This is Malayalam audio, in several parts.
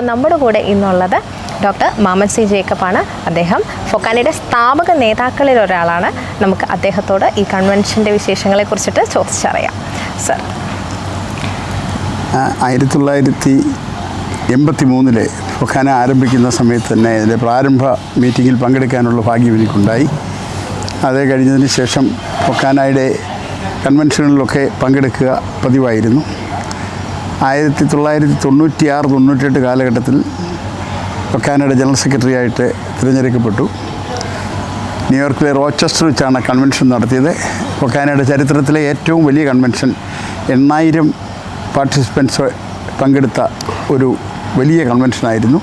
നമ്മുടെ കൂടെ ഇന്നുള്ളത് ഡോക്ടർ മാമൻ സി ജേക്കബാണ് അദ്ദേഹം ഫൊക്കാനയുടെ സ്ഥാപക നേതാക്കളിൽ ഒരാളാണ്. നമുക്ക് അദ്ദേഹത്തോട് ഈ കൺവെൻഷന്റെ വിശേഷങ്ങളെ കുറിച്ചിട്ട് ചോദിച്ചറിയാം. സർ. ആയിരത്തി തൊള്ളായിരത്തി എൺപത്തി മൂന്നിലെ ഫൊക്കാന ആരംഭിക്കുന്ന സമയത്ത് തന്നെ ഇതിന്റെ പ്രാരംഭ മീറ്റിങ്ങിൽ പങ്കെടുക്കാനുള്ള ഭാഗ്യം എനിക്കുണ്ടായി. അത് കഴിഞ്ഞതിന് ശേഷം ഫൊക്കാനയുടെ കൺവെൻഷനുകളിലൊക്കെ പങ്കെടുക്കുക പതിവായിരുന്നു. ആയിരത്തി തൊള്ളായിരത്തി തൊണ്ണൂറ്റി ആറ് തൊണ്ണൂറ്റെട്ട് കാലഘട്ടത്തിൽ ഒക്കാനയുടെ ജനറൽ സെക്രട്ടറി ആയിട്ട് തിരഞ്ഞെടുക്കപ്പെട്ടു. ന്യൂയോർക്കിലെ റോച്ചസ്റ്റർ വെച്ചാണ് കൺവെൻഷൻ നടത്തിയത്. ഒക്കാനയുടെ ചരിത്രത്തിലെ ഏറ്റവും വലിയ കൺവെൻഷൻ എണ്ണായിരം പാർട്ടിസിപ്പൻസ് പങ്കെടുത്ത ഒരു വലിയ കൺവെൻഷനായിരുന്നു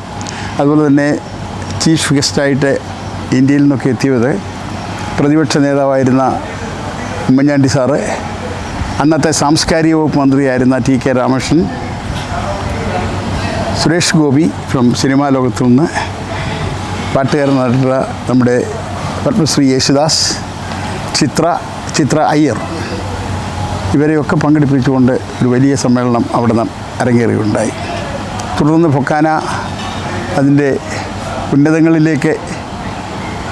അതുപോലെ തന്നെ ചീഫ് ഗസ്റ്റായിട്ട് ഇന്ത്യയിൽ നിന്നൊക്കെ എത്തിയത് പ്രതിപക്ഷ നേതാവായിരുന്ന ഉമ്മൻചാണ്ടി സാറ്. അന്നത്തെ സാംസ്കാരിക വകുപ്പ് മന്ത്രിയായിരുന്ന T K Ramakrishnan Suresh Gopi from cinema ലോകത്തു നിന്ന് പാട്ടുകാരനായിട്ടുള്ള നമ്മുടെ പത്മശ്രീ യേശുദാസ് ചിത്ര ചിത്ര അയ്യർ ഇവരെയൊക്കെ പങ്കെടുപ്പിച്ചുകൊണ്ട് ഒരു വലിയ സമ്മേളനം അവിടെ നിന്ന് അരങ്ങേറുകയുണ്ടായി. തുടർന്ന് ഫൊക്കാന അതിന്റെ ഉന്നതങ്ങളിലേക്ക്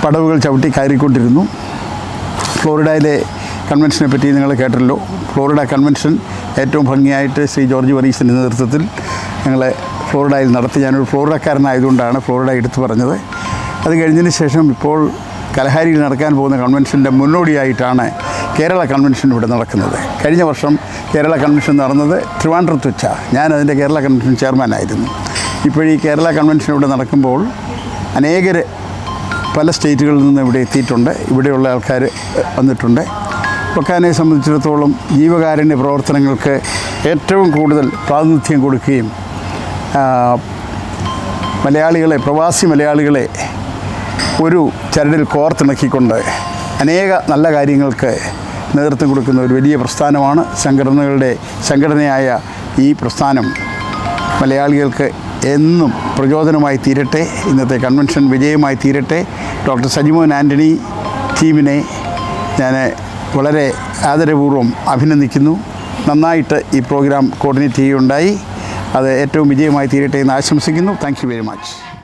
പടവുകൾ ചവിട്ടി കയറിക്കൊണ്ടിരുന്നു. ഫ്ലോറിഡയിലെ കൺവെൻഷനെ പറ്റി നിങ്ങൾ കേട്ടല്ലോ ഫ്ലോറിഡ കൺവെൻഷൻ ഏറ്റവും ഭംഗിയായിട്ട് ശ്രീ ജോർജ് വറീസിന്റെ നേതൃത്വത്തിൽ ഞങ്ങളെ ഫ്ലോറിഡയിൽ നടത്തി. ഞാനൊരു ഫ്ലോറിഡക്കാരനായതുകൊണ്ടാണ് ഫ്ലോറിഡ എടുത്തു പറഞ്ഞത്. അത് കഴിഞ്ഞതിന് ശേഷം ഇപ്പോൾ കലഹാരിയിൽ നടക്കാൻ പോകുന്ന കൺവെൻഷന്റെ മുന്നോടിയായിട്ടാണ് കേരള കൺവെൻഷൻ ഇവിടെ നടക്കുന്നത്. കഴിഞ്ഞ വർഷം കേരള കൺവെൻഷൻ നടന്നത് ട്രിവാൻഡ്രത്ത് വെച്ചാണ് ഞാൻ കേരള കൺവെൻഷൻ ചെയർമാനായിരുന്നു ഇപ്പോൾ ഈ കേരള കൺവെൻഷൻ ഇവിടെ നടക്കുമ്പോൾ അനേകർ പല സ്റ്റേറ്റുകളിൽ നിന്ന് ഇവിടെ എത്തിയിട്ടുണ്ട്. ഇവിടെയുള്ള ആൾക്കാർ വന്നിട്ടുണ്ട്. ഒക്കാനെ സംബന്ധിച്ചിടത്തോളം ജീവകാരുണ്യ പ്രവർത്തനങ്ങൾക്ക് ഏറ്റവും കൂടുതൽ പ്രാതിനിധ്യം കൊടുക്കുകയും മലയാളികളെ പ്രവാസി മലയാളികളെ ഒരു ചരടിൽ കോർത്തിണക്കിക്കൊണ്ട് അനേക നല്ല കാര്യങ്ങൾക്ക് നേതൃത്വം കൊടുക്കുന്ന ഒരു വലിയ പ്രസ്ഥാനമാണ് സംഘടനകളുടെ സംഘടനയായ ഈ പ്രസ്ഥാനം. മലയാളികൾക്ക് എന്നും പ്രചോദനമായി തീരട്ടെ. ഇന്നത്തെ കൺവെൻഷൻ വിജയമായി തീരട്ടെ. ഡോക്ടർ സജിമോൻ ആന്റണി ടീമിനെ ഞാൻ വളരെ ആദരപൂർവം അഭിനന്ദിക്കുന്നു. നന്നായിട്ട് ഈ പ്രോഗ്രാം കോർഡിനേറ്റ് ചെയ്യുകയുണ്ടായി. അത് ഏറ്റവും വിജയമായി തീരട്ടെ എന്ന് ആശംസിക്കുന്നു. Thank very much